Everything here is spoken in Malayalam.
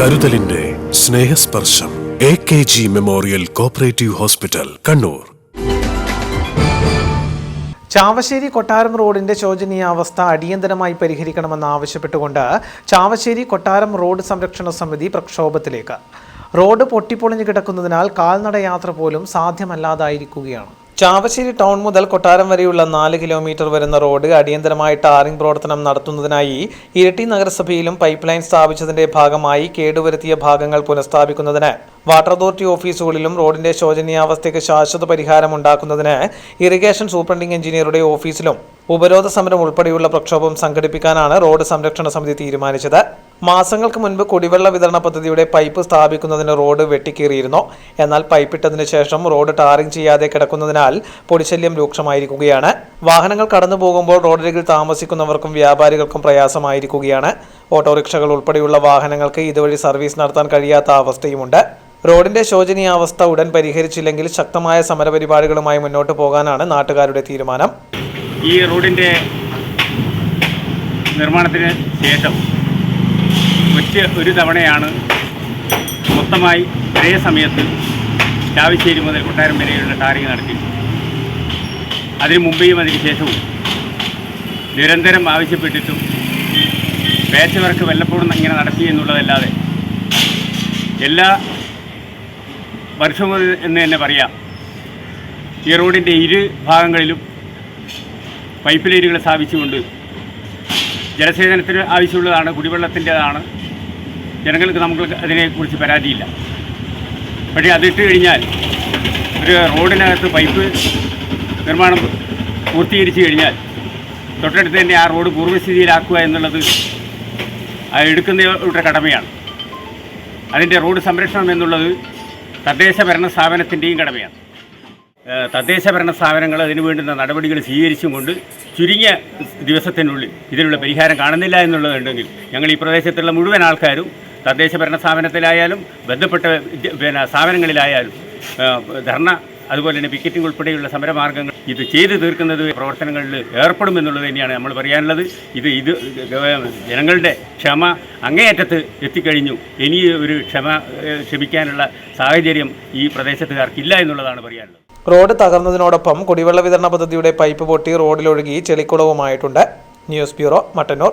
കരുതലിന്റെ Snehasparsham A K G memorial cooperative hospital Kannur. Chavassery കൊട്ടാരം റോഡിന്റെ ശോചനീയാവസ്ഥ അടിയന്തരമായി പരിഹരിക്കണമെന്ന് ആവശ്യപ്പെട്ടുകൊണ്ട് ചാവശ്ശേരി കൊട്ടാരം റോഡ് സംരക്ഷണ സമിതി പ്രക്ഷോഭത്തിലേക്ക്. റോഡ് പൊട്ടിപ്പൊളിഞ്ഞു കിടക്കുന്നതിനാൽ കാൽനടയാത്ര പോലും സാധ്യമല്ലാതായിരിക്കുകയാണ്. ചാവശ്ശേരി ടൗൺ മുതൽ കൊട്ടാരം വരെയുള്ള നാല് കിലോമീറ്റർ വരുന്ന റോഡ് അടിയന്തരമായി ടാറിംഗ് പ്രവർത്തനം നടത്തുന്നതിനായി ഇരട്ടി നഗരസഭയിലും പൈപ്പ് ലൈൻ സ്ഥാപിച്ചതിന്റെ ഭാഗമായി കേടുവരുത്തിയ ഭാഗങ്ങൾ പുനഃസ്ഥാപിക്കുന്നതിന് വാട്ടർ അതോറിറ്റി ഓഫീസുകളിലും റോഡിന്റെ ശോചനീയാവസ്ഥയ്ക്ക് ശാശ്വത പരിഹാരം ഉണ്ടാക്കുന്നതിന് ഇറിഗേഷൻ സൂപ്രണ്ടിംഗ് എഞ്ചിനീയറുടെ ഓഫീസിലും ഉപരോധ സമരം ഉൾപ്പെടെയുള്ള പ്രക്ഷോഭം സംഘടിപ്പിക്കാനാണ് റോഡ് സംരക്ഷണ സമിതി തീരുമാനിച്ചത്. മാസങ്ങൾക്ക് മുൻപ് കുടിവെള്ള വിതരണ പദ്ധതിയുടെ പൈപ്പ് സ്ഥാപിക്കുന്നതിന് റോഡ് വെട്ടിക്കീറിയിരുന്നു. എന്നാൽ പൈപ്പിട്ടതിന് ശേഷം റോഡ് ടാറിംഗ് ചെയ്യാതെ കിടക്കുന്നതിനാൽ പൊടിശല്യം രൂക്ഷമായിരിക്കുകയാണ്. വാഹനങ്ങൾ കടന്നു പോകുമ്പോൾ റോഡരികിൽ താമസിക്കുന്നവർക്കും വ്യാപാരികൾക്കും പ്രയാസമായിരിക്കുകയാണ്. ഓട്ടോറിക്ഷകൾ ഉൾപ്പെടെയുള്ള വാഹനങ്ങൾക്ക് ഇതുവഴി സർവീസ് നടത്താൻ കഴിയാത്ത അവസ്ഥയുമുണ്ട്. റോഡിന്റെ ശോചനീയാവസ്ഥ ഉടൻ പരിഹരിച്ചില്ലെങ്കിൽ ശക്തമായ സമരപരിപാടികളുമായി മുന്നോട്ട് പോകാനാണ് നാട്ടുകാരുടെ തീരുമാനം. ഈ റോഡിന്റെ നിർമ്മാണത്തിന് ശേഷം ഒരു തവണയാണ് മൊത്തമായി ഒരേ സമയത്ത് ചാവശ്ശേരി മുതൽ കൊട്ടാരം വരെയുള്ള ടാറിങ് നടത്തി അതിനു മുമ്പേയും അതിന് ശേഷവും നിരന്തരം ആവശ്യപ്പെട്ടിട്ടും പേച്ച് വർക്ക് വല്ലപ്പോഴും ഇങ്ങനെ നടത്തി എന്നുള്ളതല്ലാതെ എല്ലാ വർഷവും എന്ന് തന്നെ പറയാം. ഈ റോഡിന്റെ ഇരു ഭാഗങ്ങളിലും പൈപ്പ് ലൈനുകൾ സ്ഥാപിച്ചുകൊണ്ട് ജലസേചനത്തിന് ആവശ്യമുള്ളതാണ് കുടിവെള്ളത്തിന്റെതാണ് ജനങ്ങൾക്ക് നമുക്ക് അതിനെക്കുറിച്ച് പരാതിയില്ല. പക്ഷേ അതിട്ട് കഴിഞ്ഞാൽ ഒരു റോഡിനകത്ത് പൈപ്പ് നിർമ്മാണം പൂർത്തീകരിച്ചു കഴിഞ്ഞാൽ തൊട്ടടുത്ത് തന്നെ ആ റോഡ് പൂർവസ്ഥിതിയിലാക്കുക എന്നുള്ളത് എടുക്കുന്നവരുടെ കടമയാണ്. അതിന്റെ റോഡ് സംരക്ഷണം എന്നുള്ളത് തദ്ദേശ ഭരണ സ്ഥാപനത്തിന്റെയും കടമയാണ്. തദ്ദേശ ഭരണ സ്ഥാപനങ്ങൾ അതിനു വേണ്ടുന്ന നടപടികൾ സ്വീകരിച്ചും കൊണ്ട് ചുരുങ്ങിയ ദിവസത്തിനുള്ളിൽ ഇതിനുള്ള പരിഹാരം കാണുന്നില്ല എന്നുള്ളതുണ്ടെങ്കിൽ ഞങ്ങൾ ഈ പ്രദേശത്തുള്ള മുഴുവൻ ആൾക്കാരും തദ്ദേശ ഭരണ സ്ഥാപനത്തിലായാലും ബന്ധപ്പെട്ട പിന്നെ സ്ഥാപനങ്ങളിലായാലും ധർണ അതുപോലെ തന്നെ പിക്കറ്റിംഗ് ഉൾപ്പെടെയുള്ള സമരമാർഗങ്ങൾ ഇത് ചെയ്തു തീർക്കുന്നത് പ്രവർത്തനങ്ങളിൽ ഏർപ്പെടുമെന്നുള്ളത് തന്നെയാണ് നമ്മൾ പറയാനുള്ളത്. ഇത് ഇത് ജനങ്ങളുടെ ക്ഷമ അങ്ങേയറ്റത്ത് എത്തിക്കഴിഞ്ഞു. ഇനി ഒരു ക്ഷമ ക്ഷമിക്കാനുള്ള സാഹചര്യം ഈ പ്രദേശത്തുകാർക്കില്ല എന്നുള്ളതാണ് പറയാനുള്ളത്. റോഡ് തകർന്നതിനോടൊപ്പം കുടിവെള്ള വിതരണ പദ്ധതിയുടെ പൈപ്പ് പൊട്ടി റോഡിലൊഴുകി ചെളിക്കുളവുമായിട്ടുണ്ട്. News bureau Mattannur.